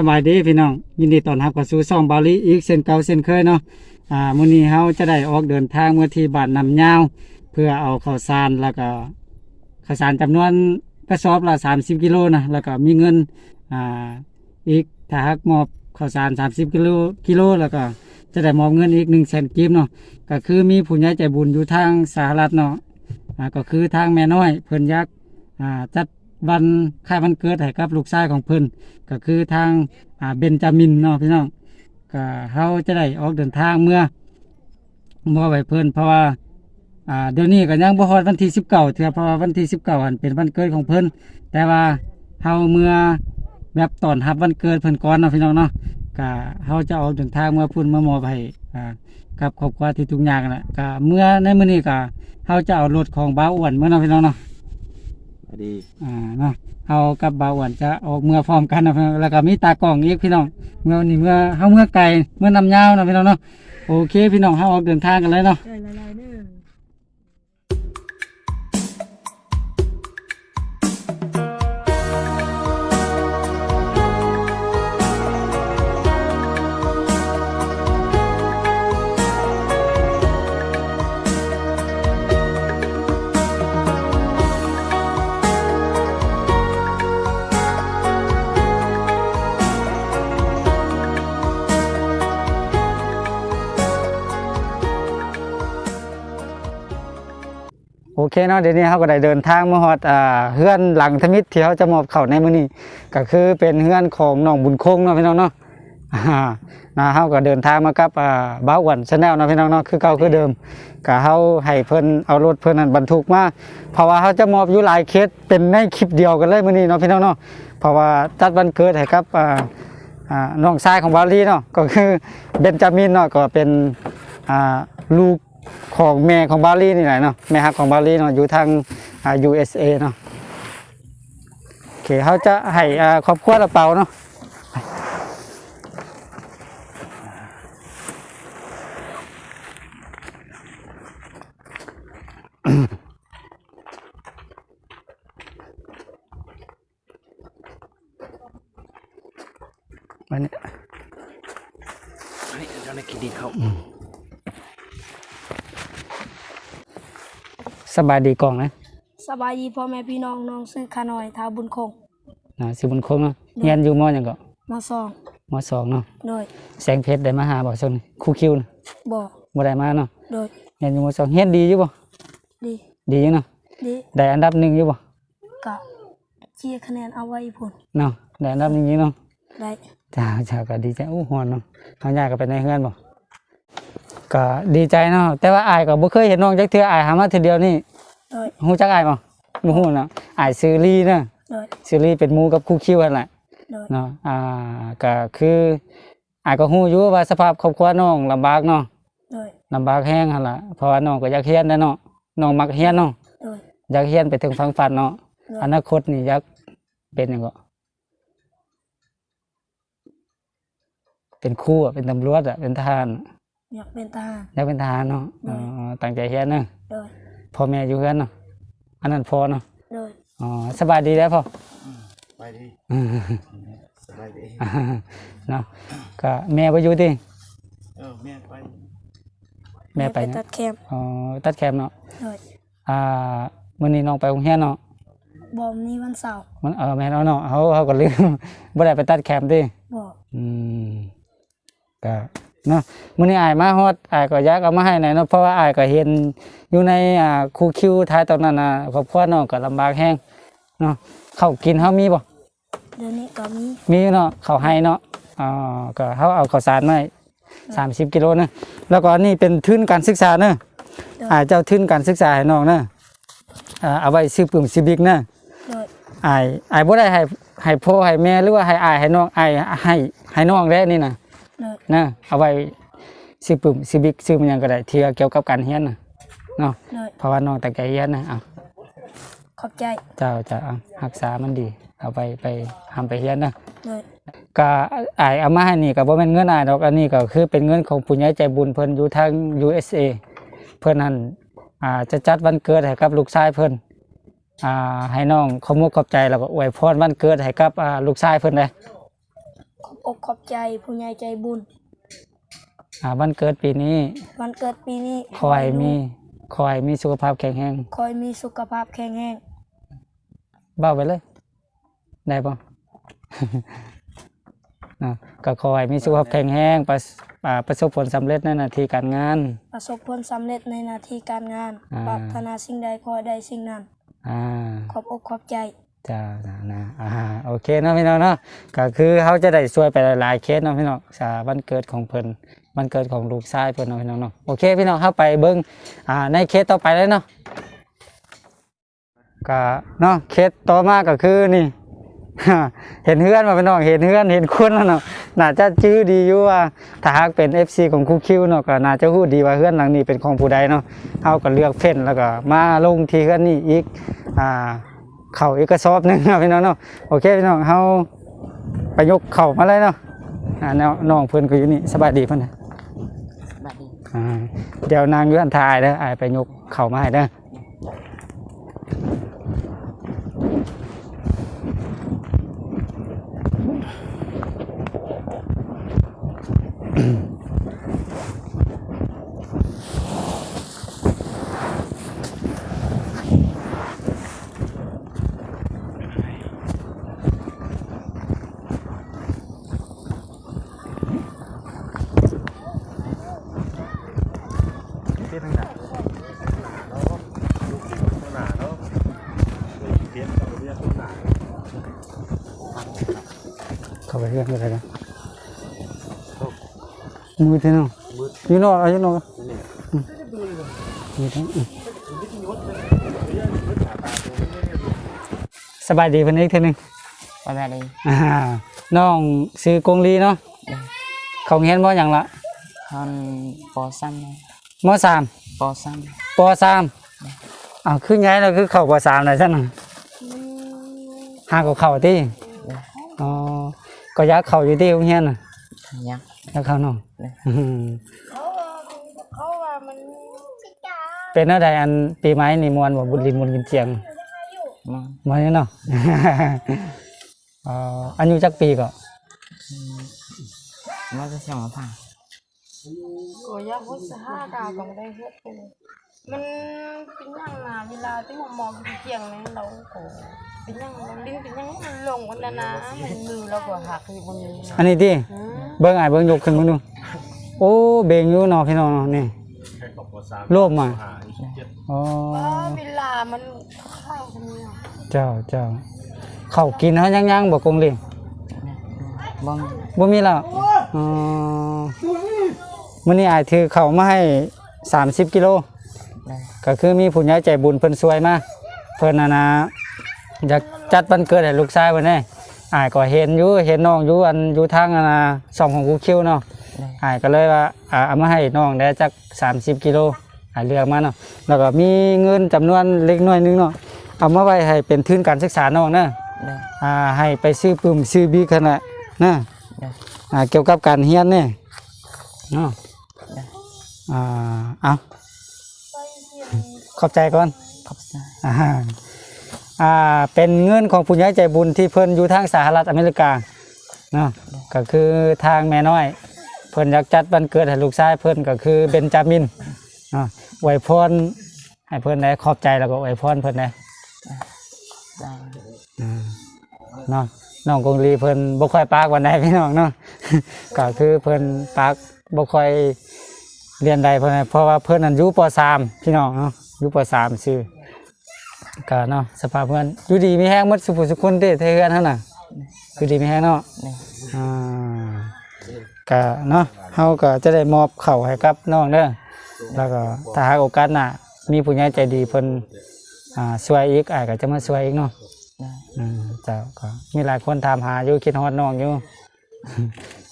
สบายดีพี่น้อง ยินดีต้อนรับเข้าสู่ช่องบาลีอีกเช่นเก่าเช่นเคยเนาะอ่ามื้อนี้เฮาจะได้ออกเดินทางเมื่อที่บ้านนำยาว เพื่อเอาข้าวสารแล้วก็ข้าวสารจำนวนกระสอบละ30กิโลนะแล้วก็มีเงินอ่าอีกถ้าหากมอบข้าวสาร30กิโลกิโลแล้วก็จะได้มอบเงินอีก1แสนกีบเนาะก็คือมีผู้ใหญ่ใจบุญอยู่ทางสหรัฐเนาะอ่าก็คือทางแม่น้อยเพิ่นยากอ่าจัด วันคล้ายวันเกิดให้กับลูกชายของเพิ่นก็คือทางอ่าเบนจามินเนาะพี่น้องก็เขาจะได้ออกเดินทางเมื่อเมื่อไว้เพิ่นเพราะว่าอ่าเดี๋ยวนี้ก็ยังบ่ฮอดวันที่19เทื่อเพราะว่าวันที่19อันเป็นวันเกิดของเพิ่นแต่ว่าเฮาเมื่อแบบตอนรับวันเกิดเพิ่นก่อนเนาะพี่น้องเนาะก็เฮาจะออกเดินทางเมื่อพุ่นมามอบให้อ่ากับครอบครัวที่ทุกอย่างนั่นแหละก็เมื่อในมื้อนี้ก็เฮาจะเอารถของบ้าอ้วนเมื่อเนาะพี่น้องเนาะ ดีอ่าเนาะเฮากับบ่าวอ้วนจะออกเมื่อพร้อมกันนะพี่น้องแล้วก็มีตากล้องอีกพี่น้องเมื่อนี้เมื่อเฮาเมื่อไกลเมื่อนำยาวนะพี่น้องเนาะโอเคพี่น้องเฮาออกเดินทางกันเลยเนาะได้ละลายเด้อ เคเนาะเดี๋ยวนี้เฮาก็ได้เดินทางมาฮอดอ่าเฮือนหลังทมิตรที่เฮาจะมอบเข้าในมื้อนี้ก็คือเป็นเฮือนของน้องบุญคงเนาะพี่น้องเนาะนะเฮาก็เดินทางมากับอ่าบ้าวอวนชาแนลเนาะพี่น้องเนาะคือเก่าคือเดิมก็เฮาให้เพิ่นเอารถเพิ่นนั้นบรรทุกมาเพราะว่าเฮาจะมอบอยู่หลายเคสเป็นในคลิปเดียวกันเลยมื้อนี้เนาะพี่น้องเนาะเพราะว่าจัดวันเกิดให้กับอ่าอ่าน้องชายของบาลีเนาะก็คือเบนจามินเนาะก็เป็นอ่าลูก ของแม่ของบาลีนี่แหละเนาะแม่ฮักของบาลีเนาะอยู่ทางอ่า USA เนาะโอเคเขาจะให้อ่าครอบครัวละเปาเนาะวันนี้ อันนี้เจ้าในกินดีเขา สบายดีกล่องนะสบายดีพ่อแม่พี่น้องน้องซื้อขาหน่อยทาบุญคงนะสิบุญคงเนาะเรียนอยู่มอหยังก็มาซองมสองเนาะโดยแสงเพชรได้มาหาบ่ซั่นครูคิวน่ะบ่อบ่ได้มาเนาะโดยเรียนอยู่มสองเรียนดีอยู่บ่ดีดีอยู่เนาะดีได้อันดับหนึ่งอยู่บ่กะเชียร์คะแนนเอาไว้พุ่นเนาะได้อันดับหนึ่งอยู่เนาะได้จ้าจ้าก็ดีใจอู้ฮ้อนเนาะเฮาย้ายก็ไปในเฮือนบ่ ก็ดีใจเนาะแต่ว่าอายก็บ่เคยเห็นน้องจักเทื่ออายหามาเทื่อเดียวนี่โดย ฮู้จักอายบ่บ่ฮู้เนาะอายซื้อลีเนาะโดย ซื้อลีเป็นหมู่กับครูคิวนั่นแหละโดย เนาะอ่าก็คืออายก็ฮู้อยู่ว่าสภาพครอบครัวน้องลำบากเนาะโดย ลำบากแห้งหั่นล่ะเพราะว่าน้องก็อยากเรียนนะเนาะน้องมักเรียนเนาะโดย อยากเรียนไปถึงฝั่งฝันเนาะโดย อนาคตนี่อยากเป็นหยังก็เป็นครูอะเป็นตำรวจอะเป็นทหารอะ อยากเป็นทหารอยากเป็นทหารเนาะอือ๋มอตั้งใจเรียนเนาะโดยพ่อแม่อยู่กันเนาะอันนั้นพอเนาะโดยอ๋อสบายดีแล้วพ่อไปดีอืมสบายดีเนาะก็แม่ไปอยู่ติเออแม่ไปแม่ไปตัเนี่ยดแคมป์อ๋อตัดแคมป์เนาะโดยอ่ามื้อนี้น้องไปโรงเรียนเนาะบอมนี้วันเสาร์มันเออแม่นเอาเนาะเขาเขาก็ลืมบ่ได้ไปตัดแคมป์ติบ่อืมก็ เนาะมื้อนี้อายมาฮอดอายก็อยากเอามาให้หน่อยเนาะเพราะว่าอายก็เห็นอยู่ในอ่าครูคิวท้ายตอนนั้นน่ะครอบครัวน้องก็ลำบากแฮงเนาะข้าวกินเฮามีบ่เดี๋ยวนี้ก็มีมีเนาะข้าวให้เนาะอ่าก็เฮาเอาข้าวสารมาให้30กิโลนะแล้วก็อันนี้เป็นทุนการศึกษาเนาะอ่าเจ้าทุนการศึกษาให้น้องนะอ่าเอาไว้ซื้อปื้มซิบิกนะโดยอายอายบ่ได้ให้ให้พ่อให้แม่หรือว่าให้อายให้น้องอายให้ให้น้องได้นี่นะโดย นะเอาไว้ซื้อปุ่มซื้อบิ๊กซื้อมันหยังก็ได้ที่เกี่ยวกับการเรียนนะเนาะโดยเพราะว่าน้องตั้งใจเรียนนะเอาขอบใจเจ้าจะเอารักษามันดี เอาไปไปทำไปเรียนนะ โดยก็อายเอามาให้นี่ก็บ่แม่นเงินอายดอกอันนี้ก็คือเป็นเงินของผู้ใหญ่ใจบุญเพิ่นอยู่ทาง USA เพิ่นนั่นอ่าจะจัดวันเกิดให้กับลูกชายเพิ่นอ่าให้น้องขอมกขอบใจแล้วก็อวยพรวันเกิดให้กับอ่าลูกชายเพิ่นเลยข อบอกขอบใจผู้ใหญ่ใจบุญ อ่าวันเกิดปีนี้วันเกิดปีนี้ขอให้มีขอให้มีสุขภาพแข็งแรงคอยมีสุขภาพแข็งแรงเบ้าไปเลย ได้ปะนะก็ขอให้มีสุขภาพแข็งแรงประสอ่าประสบผลสำเร็จในหน้าที่การงาน ประสบผลสำเร็จในหน้าที่การงาน อ่า ปรารถนาสิ่งใดขอให้ได้สิ่งนั้น อ่า ขอบอกขอบใจ จ้านะนะอ่าโอเคเนาะพี่น้องเนาะก็คือเขาจะได้ช่วยไปหลายๆเคสเนาะพี่น้องสาวันเกิดของเพิ่นวันเกิดของลูกชายเพิ่นเนาะพี่น้องเนาะโอเคพี่น้องเข้าไปเบิ่งอ่าในเคสต่อไปเลยเนาะก็เนาะเคสต่อมาก็คือนี่เห็นเฮือนมาพี่น้องเห็นเฮือนเห็นคนแล้วเนาะน่าจะจื้อดีอยู่ว่าถ้าหากเป็น FC ของคูคิวเนาะก็น่าจะฮู้ดีว่าเฮือนหลังนี้เป็นของผู้ใดเนาะเฮาก็เลือกเฟ้นแล้วก็มาลงที่เฮือนนี้อีกอ่า เข่าอีกกระสอบหนึงนะพี่น้องเนาะโอเคพี่น้องเฮาไปยกเข่ามาเลยเนาะอ่าแนวน้องเพิ่นก็อยู่นี่สบายดีเพิ่นนะอ่าเดี๋ยวนางอยู่อันทายเด้ออายไปยกเข่ามาให้เด้อ เข้าไปเรื่อะไรนะมือที่น้องอยู่นอกเอายู่นอกอืมอยู่ทั้งสบายดีเพิ่นอีกเทีนึงสบายดีน้องซื้อกงลีเนาะเขาเห็นบ่อย่างละฮอนปอซ้มอสามปอซ้ปอสามอ้าวคือไงแล้วคือเข้าปอสามเลยซั่นน่ะหาก็เข้าติอ๋อ ก็อยากเข้าอยู่ที่โรงเรียนน่ะำยักษ์อยากเข้าเนาะเลยอืมเขาว่ามันเป็นอะไรอันปีไม้นี่มวนบ่บุญลินมวนกินเจียงมองมาเนี่ยเนาะเอ่ออายุจักปีก็มันจะเสียงมาผ่าโอ้ยาพุทธห้ากาก็ไม่ได้เฮ็ดเลย มันเป็นอย่างนาเวลาที่ผมมองกินเกียงเนี่ยเราโอ้เป็นอย่างมันลิ้นเป็นอย่างมันลงกันนะนะมันมือเราก็หักอยู่บนนี้อันนี้ดิเบิ่งอ้ายเบิ่งยกขึ้นมาดูโอ้เบงอยู่เนาะพี่น้องเนาะนี่รวบมาอ๋อเวลามันเข้าตรงนี้เจ้าเจ้าเข้าวกินเฮายังๆบ่กงเลียงบ้องบ่มีแล้วอ๋อมื้อนี้อ้ายถือข้าวมาให้30กิโลเลย ก็คือมีผู้ใหญ่ใจบุญเพิ่นช่วยมาเพิ่นน่ะนะอยากจัดวันเกิดให้ลูกชายเพิ่นแน่อ้ายก็เห็นอยู่เห็นน้องอยู่อันอยู่ทางอันน่ะช่องของกูคิวเนาะเลยอ้ายก็เลยว่าอ่าเอามาให้น้องได้จัก30กิโลอ้ายเลือกมาเนาะแล้วก็มีเงินจำนวนเล็กน้อยหนึงเนาะเอามาไว้ให้เป็นทุนการศึกษาน้องเนาะเลยอ่าให้ไปซื้อปืมซื้อบีขนาดนะเลยอ่าเกี่ยวกับการเรียนเนี่ยเนาะเลยอ่าเอา ขอบใจก่อนขอบใจอ่าอ่าเป็นเงินของผู้ใหญ่ใจบุญที่เพิ่นอยู่ทางสหรัฐอเมริกาเนาะก็คือทางแม่น้อย เพิ่นอยากจัดวันเกิดให้ลูกชายเพิ่นก็คือเบนจามินเนาะอวยพรให้เพิ่นได้ขอบใจแล้วก็อวยพรเพิ่นได้ได้อ่าเนาะน้องกงลีเพิ่นบ่ค่อยปากวันใดพี่น้องเนาะก็คือเพิ่นปากบ่ค่อย เรียนใดเพิ่นให้เพราะว่าเพิ่นนั้นอยู่ป .3 พี่น้องเนาะอยู่ป .3 ซื่อก็เนาะสภาพเพิ่นอยู่ดีมีแฮงหมดสุภสุคนเด้เทเฮือนเฮาน่ะอยู่ดีมีแฮงเนาะเลยอ่าก็เนาะเฮาก็จะได้มอบข้าวให้กับน้องเด้อแล้วก็ถ้าหากโอกาสหน้ามีผู้ใหญ่ใจดีเพิ่นอ่าช่วยอีกอ้ายก็จะมาช่วยอีกเนาะเลยอืมเจ้าก็มีหลายคนถามหาอยู่คิดฮอดน้องอยู่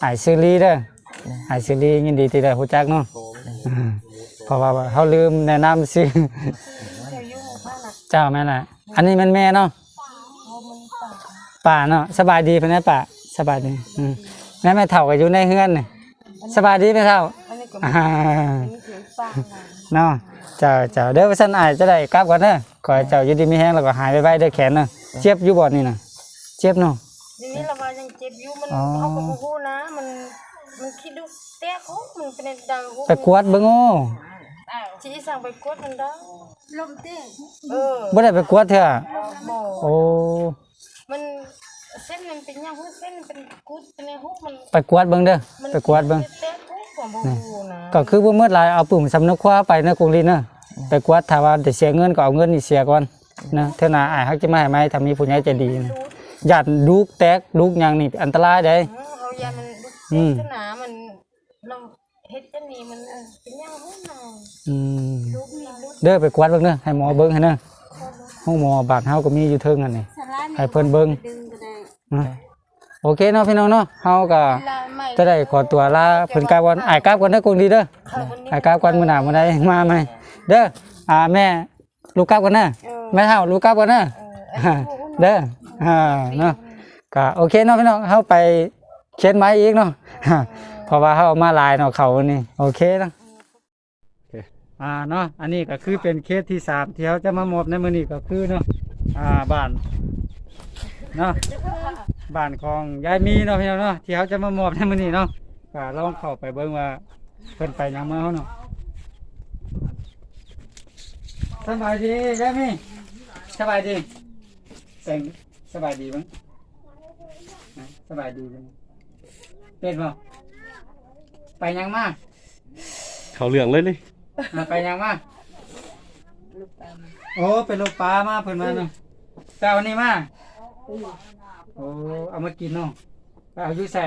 ไอ้ายซื้อลีเด้อไอ้ายซื้อลียินดีที่ได้รู้จักเนาะอืม เพราะว่าเขาลืมแนะนำซื้อเดี๋ยวยุ่งมากนะเจ้าแม่น่ะ อันนี้มันแม่เนาะป่าเนาะสบายดีเพิ่นนะป่าสบายดีอืมแม่แม่เฒ่าก็อยู่ในเฮือนนี่สบายดีไหมเฒ่าอันนี้ก็อ่ามีเสียงฟังนะเนาะเจ้าเจ้าเด้อว่าซั่นอ้ายจะได้กลับก่อนเด้อขอให้เจ้าอยู่ดีมีแฮงแล้วก็หายไวๆเด้อแขนเนาะเจ็บอยู่บ่นี่น่ะเจ็บเนาะเดี๋ยวนี้เราว่ายังเจ็บอยู่มันอ๋อเขาก็บ่ฮู้นะมันมันคิดดู แตกมันเป็นดังโหไปกวดเบิ่งโอ้สิสั่งไปกวดมันได้ลมเต้เออบ่ได้ไปกวดเถอะโอ้มันเส้นมันเป็นยังฮู้เส้นเป็นกุดเป็นไงฮู้มันไปกวดเบิ่งเด้อไปกวดเบิ่งแตกฮู้ก็บ่ฮู้นะก็คือบ่มืดหลายเอาปุ่มสำนึกคว้าไปนะกรุงลีนะไปกวดถ้าว่าจะเสียเงินก็เอาเงินนี่เสียก่อนนะเท่าหนาอ้ายฮักจะมาให้ไหมถ้ามีผู้ใหญ่ใจดีนะญาติลูกแตกลูกหยังนี่อันตรายเด้เขายามันลุกอืมสนามัน ฮ็ดจังนี้มันเป็นหยังฮู้น่ะอืมลูกนี่ลูกเด้อไปกวดเบิ่งเด้อให้หมอเบิ่งให้เด้อห้องหมอบาดเฮาก็มีอยู่เทิงอันนี้สารานี่ให้เพิ่นเบิ่ง ดึงก็ได้นะโอเคเนาะพี่น้องเนาะเฮาก็ลาใหม่จะได้ขอตัวลาเพิ่นกลับก่อนอ้ายกลับก่อนเด้อกรุงลีเด้อเขาวันนี้อ้ายกลับก่อนมื้อหน้ามื้อใดมาใหม่เด้ออ่าแม่ลูกกลับก่อนเด้อเออแม่เฒ่าลูกกลับก่อนเด้อ เออไอ้ผู้เด้ออ่าเนาะก็โอเคเนาะพี่น้องเฮาไปเขียนไม้อีกเนาะ เพราะว่าเฮาเอามาหลายเนาะเขานี่โอเคเนาะอ่าเนาะอันนี้ก็คือเป็นเคสที่สามที่เขาจะมามอบในมื้อนี้ก็คือเนาะอ่าบ้านเนาะบ้านของยายมีเนาะพี่น้องเนาะที่เขาจะมามอบในมื้อนี้เนาะก็ลองเข้าไปเบิ่งว่าเพิ่นไปหยังมาเฮาเนาะสบายดียายมีสบายดีแสงสบายดีมั้งนะสบายดีจังเป็นบ่ ไปยังมาเขาเหลืองเลยเลยอะไปยังมาโอ้เป็นลูกปลามาเพิ่นมาเนาะแต่เอานี่มาโอ้เอามากินเนาะไปเอาอยู่ใส่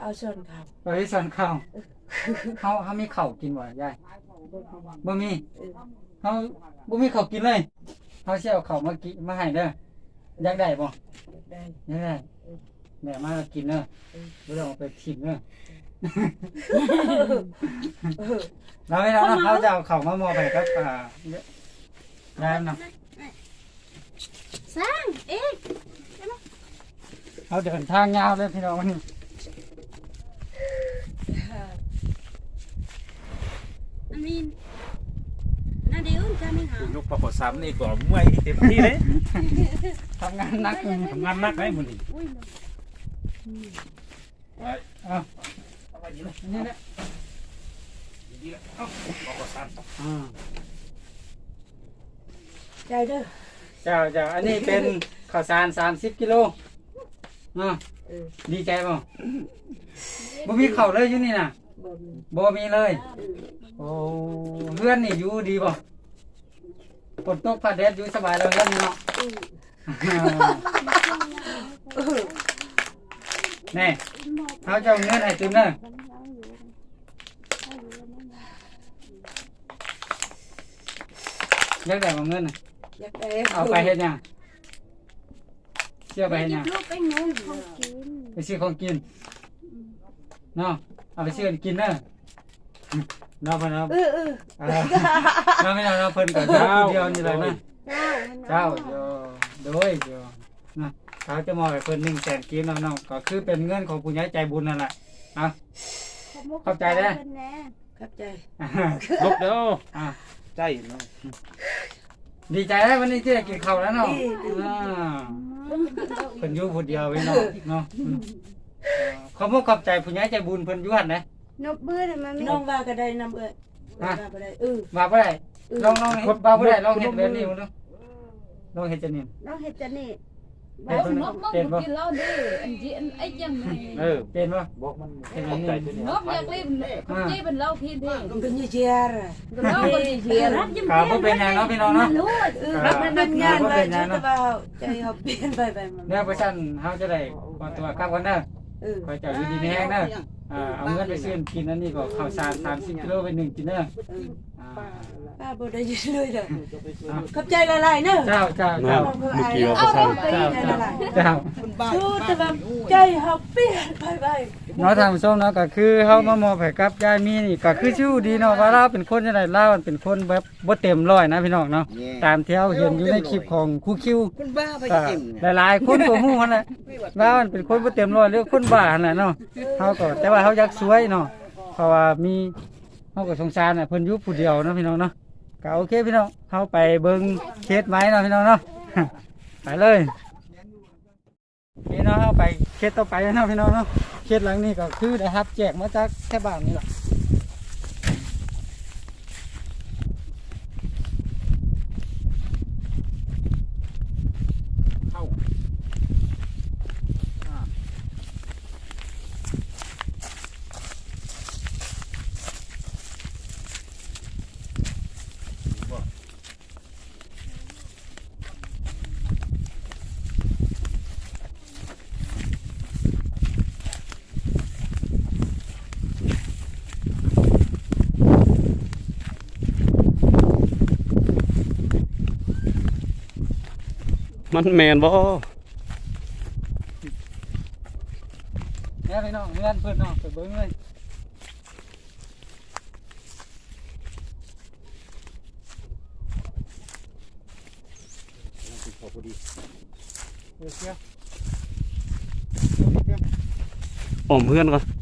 เอาชนครับไปที่สอนข้าวเขาเขามีข้าวกินบ่ยายบ่มีเขาบ่มีข้าวกินเลยเขาสิเอาข้าวมากินมาให้เด้ออยากได้บ่ได้นี่แหละ แม่มากินเนอะไม่ต้องเอาไปทิ้งเนอะเราไม่เราเนาะเขาจะเอาเข่าวมามอไปครับอ่าได้เนาะสร้างเอ๊ะเขาเดินทางยาวเลยพี่น้องวันนี้อันนี้น่าเดี๋ยวจะไม่หาลูกประกอบซ้ำนี่ก็เมื่อยเต็มที่เลยทำงานหนักเลยทำงานหนักไหมมึงนี่ เอาอันนี่แหละดีแล้วเอ้าประกอบซ้ำอ่าใจเด้อเจ้าเจ้าอันนี้เป็นข้าวสารสามสิบกิโลเนาะดีใจป่ะบ่มีข้าวเลยอยู่นี่น่ะบ่มีเลยโอ้เพื่อนนี่อยู่ดีบ่ฝนตกฟ้าแดดอยู่สบายแล้วเพื่อนนี่เนาะ แน่เขาจะเอาเงินให้ตึมเด้ออยากได้บ่เงินน่ะอยากได้เอาไปเฮ็ดหยังเสียไปเฮ็ดหยังลูกไปนู้นของกินไปซื้อของกินเนาะเอาไปซื้อกันกินเด้อเนาะเพิ่นเอาเออเออเออเราไม่เอาเราเพิ่นกับเจ้าผู้เดียวนี่เลยนะเจ้าเดียวโดยเดียวนะ เขาจะมอบให้เพิ่นหนึ่งแสนกีบน้องๆก็คือเป็นเงินของผู้ใหญ่ใจบุญนั่นแหละเอาเข้าใจเด้อครับใจลุกเด้ออ่าใจเนาะดีใจแล้ววันนี้ที่ได้กินข้าวแล้วเนาะอ่าเพิ่นอยู่ผู้เดียวไว้เนาะเนาะอืมเอ่อขอบคุณขอบใจผู้ใหญ่ใจบุญเพิ่นอยู่หั่นนะ นบเบื่อมันน้องว่าก็ได้นำเอ้ยว่าก็ได้เออว่าบ่ได้ลองลองเฮ็ดว่าบ่ได้ลองเฮ็ดแบบนี้มึงดูลองเฮ็ดจังนี้น้องเฮ็ดจะนี่ เฮ็ดนกนกเป็นบ่กินเหล้าดิอันจีอันไอ้ยังไงเออเป็นบ่บอกมันเป็นแบบนี้นกอยากเล่นคุณจีเป็นเหล้าพินที่ก็นี่เชียร์เหล้าก็เชียร์รับยิ้มก็บ่เป็นหยังเนาะพี่น้องเนาะเออรับมันงานไปชุดว่าใจเฮาเปลี่ยนไปไปมันเนี่ยเปอร์เซ็นต์เขาจะได้ขอตัวกลับกันเด้อเออคอยเจ้าอยู่ดีมีแห้งเด้อ อ่าเอาเงินไปซื้อกินอันนี้ก็ข้าวสารสามสิบกิโลไปหนึ่งกินเด้ออ่าป้าบ่ได้ยินเลยเด้อขอบใจหลายๆเด้อเจ้าเจ้าเจ้าเมื่อกี้ว่าประชาชนเจ้าเจ้าเจ้า สู้แต่ว่าใจเฮาเปลี่ยนไปไป เนาะทางผู้ชมเนาะก็คือเฮามามอบให้กับยายมีนี่ก็คือชื่อดีเนาะว่าเราเป็นคนจังไดเราเป็นคนแบบบ่เต็มร้อยนะพี่น้องเนาะตามที่เฮาเห็นอยู่ในคลิปของครูคิวคุณบ้าไปก็เต็มหลายๆคนก็ฮู้หั่นแหละว่ามันเป็นคนบ่เต็มร้อยหรือคนบ้าหั่นแหละเนาะเฮาก็แต่ว่าเฮาอยากสวยเนาะเพราะว่ามีเฮาก็สงสารน่ะเพิ่นอยู่ผู้เดียวเนาะพี่น้องเนาะก็โอเคพี่น้องเฮาไปเบิ่งเคสไม้เนาะพี่น้องเนาะไปเลยนี่เนาะเราไปเคสต่อไปเนาะพี่น้องเนาะ เคสหลังนี้ก็คือได้รับแจกมาจากแค่บ้านนี่แหละ มันแมนบ่เนี่ยพี่น้องเงื่อนเพื่อนเนาะไปเบิ้งเลยพอพอดีเดี๋ยวเชียวออมเพื่อนก่อน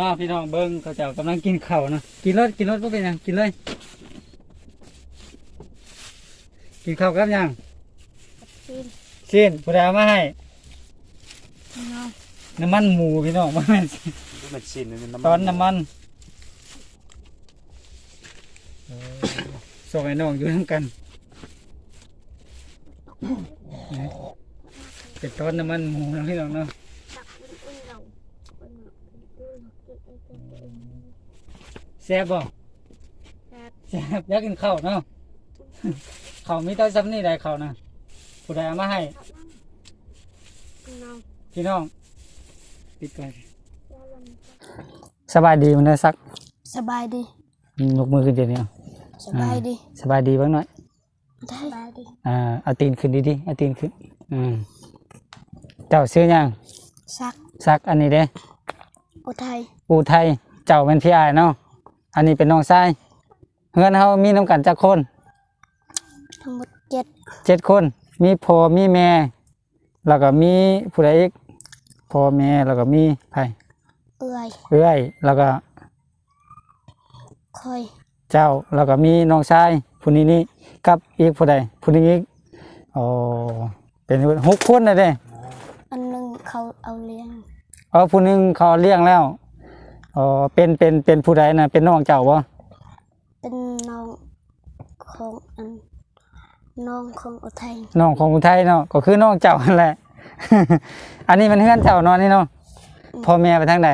นาะพี่น้องเบิ้งเขาเจ้ากำลังกินข้าวเนาะกินรถกินรถก็เป็นหยังกินเลย กินข้าวกับหยังสิ้นผู้ใดเอามาให้น้ำมันหมูพี่น้องบ่แม่นมันชินมันน้ำตอนน้ำมันเออส่งไอ้น้องอยู่ทั้งกันนี่เป็นตอนน้ำมันหมูนะพี่น้องเนาะ ซ่บบ่แซ่บอยากกินข้าวเนาะข้าวมีแต้ซ้ำนี่ได้ข้าวนะผู้ใดเอามาให้ พี่น้องปิดก่อนสบายดีมันได้สักสบายดียกมือขึ้นเดี๋ยวนี้เอาสบายดีสบายดีบ้างหน่อยสบายดีอ่าเอาตีนขึ้นดีๆเอาตีนขึ้นอืมเจ้าซื้อยังซักซักอันนี้เด้อุทัยอูไทยเจ้าเป็นพี่อายเนาะ อันนี้เป็นน้องชายเฮือนเฮามีน้ำกันจักคนทั้งหมดเจ็ดเจ็ดคน มีพ่อมีแม่ แล้วก็มีผู้ใดอีกพ่อแม่แล้วก็มีไผเอื่อยเอื้อย แล้วก็คอยเจ้าแล้วก็มีน้องชายผู้นี้นี่กับอีกผู้ใดผู้นี้อีกอ๋อเป็นหกคนนะเด้อันหนึ่งเขาเอาเลี้ยงอ๋อผู้หนึงเขาเลี้ยงแล้ว อ๋อเป็นเป็นเป็นผู้ใดนะเป็นน้องเจ้าบ่เป็นน้องของอันน้องของอุทัยน้องของอุทัยเนาะก็คือน้องเจ้านั่นแหละ อันนี้มันเฮือนเจ้าเนอนนี่เนาะพ่อแม่ไปทางใด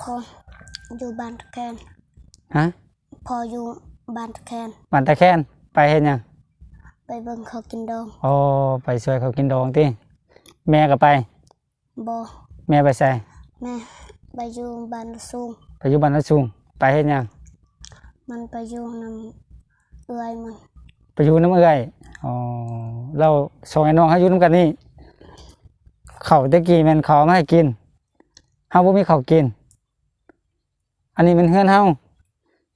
พออยู่บ้านตะแคนฮะพออยู่บ้านตะแคนบ้านตะแคนไปเฮ็ดหยังไปเบิ่งเขากินดองอ๋อไปช่วยเขากินดองติแม่ก็ไปบอแม่ไปใส่แม่ ไปอยู่บ้านสูงไปอยู่บ้านละสูงไปเฮ็ดหยังมันไปอยู่นำเอื่อยมันไปอยู่น้ำเอื้อยอ๋อเราสองไอ้น้องเฮาอยู่นํกันนี่ข้าวตะกี้แม่นเขาเอามาให้กินเฮาบ่มีข้าวกิน อันนี้เป็นเฮือนเฮา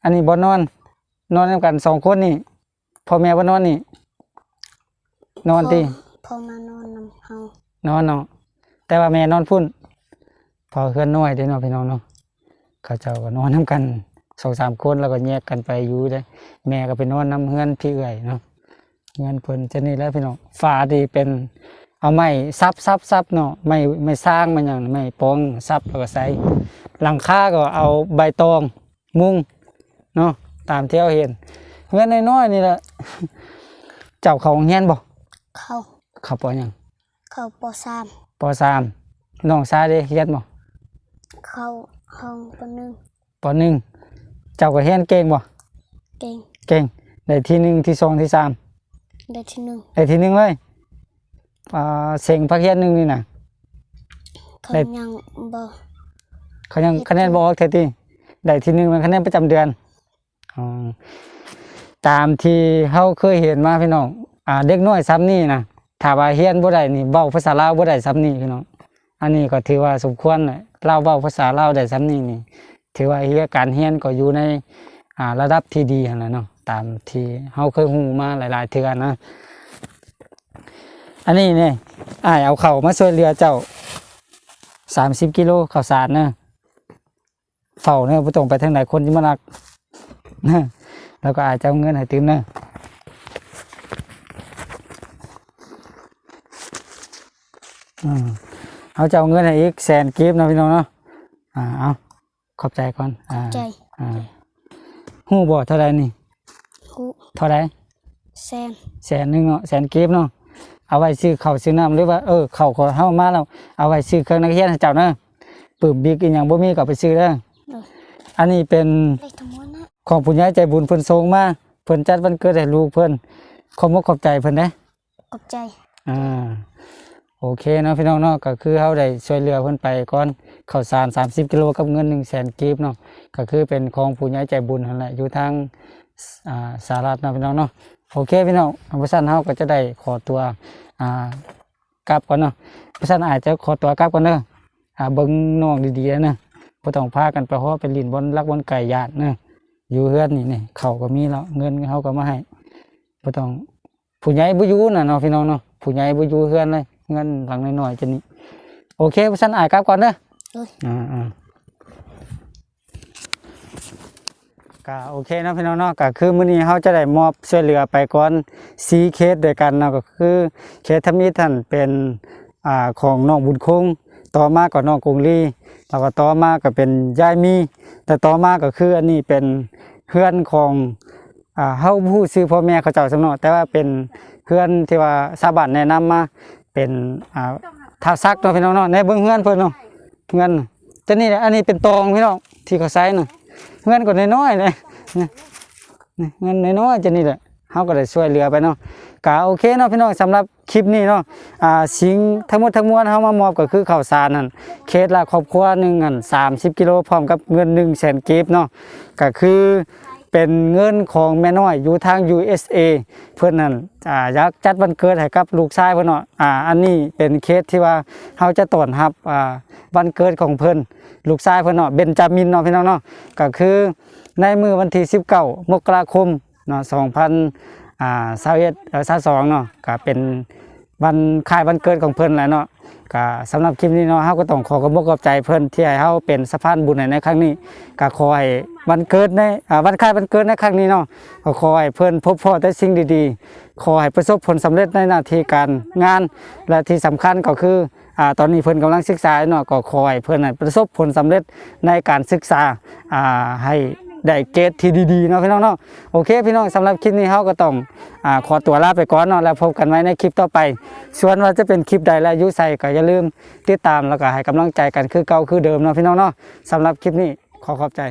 อันนี้บ่นอน นอนนํกันสองคนนี่พ่อแม่บ่นอนนี่ นอนติพอพอมานอนนำเฮานอนเนาะแต่ว่าแม่นอนพุ่น พอเฮือนน้อยเด้เนาะพี่น้องเนาะเขาเจ้าก็นอนนํกันสองสามคนแล้วก็แยกกันไปอยู่เด้ แม่ก็ไปนอนนํเฮือนพี่เอื้อยเนาะเฮือนเพิ่นจะนี่แหล้วพี่น้องฝาดีเป็นเอาไม้ซับซับซับเนาะไม้ไม้สร้างมันหยังไม้ปองซับแล้วก็ใส่หลังคาก็เอาใบตองมุงเนาะตามที่เราเห็นเฮือนน้อยๆนี่แหละเจ้าเขาโรงเฮียนบ่เขาเขาปอหยังเขาปสามปสามน้องชายเด้เฮียนบ่ เขาห้องปหนึ่งปหนึ่งเจ้าก็เฮียนเก่งบ่เก่งเก่งได้ที่หนึ่งที่สองที่สามได้ที่หนึ่งได้ที่หนึ่งเลยอ่าเสียงพักเฮียนหนึ่งนี่น่ะเขาได้ยังบ่เขายังคะแนนบออกเทตีได้ที่หนึ่งเป็นคะแนนประจำเดือนอ๋อตามที่เขาเคยเห็นมาพี่น้องอ่าเด็กน้อยซ้ำนี่นะถ้าว่าเฮียนบ่ได้นี่เว้าภาษาลาวบ่ได้ซ้ำนี่พี่น้องอันนี้ก็ถือว่าสมควรแหละ เล่าเว้าภาษาเล่าได้ซ้ำนี่นี่ถือว่าเฮียการเฮียนก็อยู่ในอ่าระดับที่ดีหั่นแหละเนาะตามที่เขาเคยฮู้มาหลาย ๆ เทื่อนะ อันนี้เนี่ยอ้ายเอาเข้ามาช่วยเหลือเจ้า30กิโลข้าวสารนะเฝ้าเนอะบ่ต้องไปทางไหนคนที่มารักนะแล้วก็อาจจะเอาเงินให้ติมเนอะอืม เขาจะเอาเงินให้อีกแสนกิฟต์นะพี่น้องเนาะอ่าเอาขอบใจก่อนอ่าใจอ่าฮู้บ่เท่าไรนี่คูเท่าไรแซนแสนหนึ่งเนาะแสนกิฟต์เนาะเอาไว้ซื้อข้าวซื้อน้ำหรือว่าเออข้าวขอเฮามาแล้วเอาไว้ซื้อเครื่องนักเรียนให้เจ้าเนอะปึบบิ๊กอีหยังบ่มีก็เอาไปซื้อเด้ออันนี้เป็นเลขทั้งหมดนะของผู้ใหญ่ใจบุญเพิ่นส่งมาเพิ่นจัดวันเกิดให้ลูกเพิ่นขอบมกขอบใจเพิ่นเด้ขอบใจอ่า โอเคเนาะพี่น้องเนาะก็คือเฮาได้ช่วยเหลือเพิ่นไปก่อนข้าวสาร30 กิโลกับเงิน100,000กีบเนาะก็คือเป็นของผู้ใหญ่ใจบุญนั่นแหละอยู่ทางอ่าสหรัฐเนาะพี่น้องเนาะโอเคพี่น้องเอาไปซั่นเฮาก็จะได้ขอตัวอ่ากลับก่อนเนาะเพราะฉะนั้นอาจจะขอตัวกลับก่อนเด้ออ่าเบิ่งน้องดีๆนะบ่ต้องพากันไปเพราะว่าไปลินบนลักบนไก่ญาติเนาะอยู่เฮือนนี่นี่เขาก็มีแล้วเงินเขาก็มาให้บ่ต้องผู้ใหญ่บ่อยู่น่ะเนาะพี่น้องเนาะผู้ใหญ่บ่อยู่เฮือนเลย เงินหลังน้อยๆจะนี่โอเคบ่ซั่นอายกลับก่อนเด้อเอ้ยอ่าๆก็โอเคเนาะพี่น้องเนาะก็คือมื้อนี้เฮาจะได้มอบช่วยเหลือไปก่อน4เคสด้วยกันเนาะก็คือเคสทมิท่านเป็นอ่าของน้องบุญคงต่อมาก็น้องกงลีแล้วก็ต่อมาก็เป็นยายมี แต่ต่อมาก็คืออันนี้เป็นเพื่อนของอ่าเฮาผู้ซื้อพ่อแม่เขาเจ้าสำเนาะแต่ว่าเป็นเพื่อนที่ว่าชาวบ้านแนะนำมา เป็นอ่าท่าซักเนาะพี่น้องเนาะในเบิ่งเฮือนเพิ่นเนาะเฮือนแต่นี่แหละอันนี้เป็นตองพี่น้องที่เขาใช้น่ะเฮือนก็น้อยๆเลยนี่นี่เงินน้อยๆจะนี่แหละเฮาก็ได้ช่วยเหลือไปเนาะก็โอเคเนาะพี่น้องสำหรับคลิปนี้เนาะอ่าสิ่งทั้งหมดทั้งมวลเฮามามอบก็คือข้าวสารนั่นเคสละครอบครัวหนึ่งอันสามสิบกิโลพร้อมกับเงินหนึ่งแสนกีบเนาะก็คือ เป็นเงินของแม่น้อยอยู่ทาง USA เพื่อนนั่นอ่าอยากจัดวันเกิดให้กับลูกชายเพื่อนเนาะอ่าอันนี้เป็นเคสที่ว่าเขาจะต้อนรับอ่าวันเกิดของเพื่อนลูกชายเพื่อนเนาะเบนจามินเนาะพี่น้องเนาะก็คือในมือวันที่ 19 มกราคมเนาะ2000อ่า21เอ่อ22เนาะก็เป็นวันคล้ายวันเกิดของเพื่อนแหละเนาะก็สำหรับคลิปนี้เนาะเฮาก็ต้องขอขอบคุณขอบใจเพิ่อนที่ให้เฮาเป็นสะพานบุญให้ในครั้งนี้ก็ขอให้ วันเกิดในวันคล้ายวันเกิดในครั้งนี้เนาะก็ขอให้เพิ่อนพบพบแต่สิ่งดีๆ ขอให้ประสบผลสำเร็จในหน้าที่การงาน และที่สำคัญก็คืออ่าตอนนี้เพิ่อนกำลังศึกษาเนาะก็ขอให้เพิ่นน่ะประสบผลสำเร็จในการศึกษาอ่าให้ได้เกรดที่ดีๆเนาะพี่น้องเนาะโอเคพี่น้องสำหรับคลิปนี้เฮาก็ต้องอขอตัวลาไปก่อนเนาะแล้วพบกันไว้ในคลิปต่อไป ส่วนว่าจะเป็นคลิปใดและยุใส่ก็อย่าลืมติดตามแล้วก็ให้กำลังใจกันคือเก่าคือเดิมเนาะพี่น้องเนาะสำหรับคลิปนี้ขอขอบใจ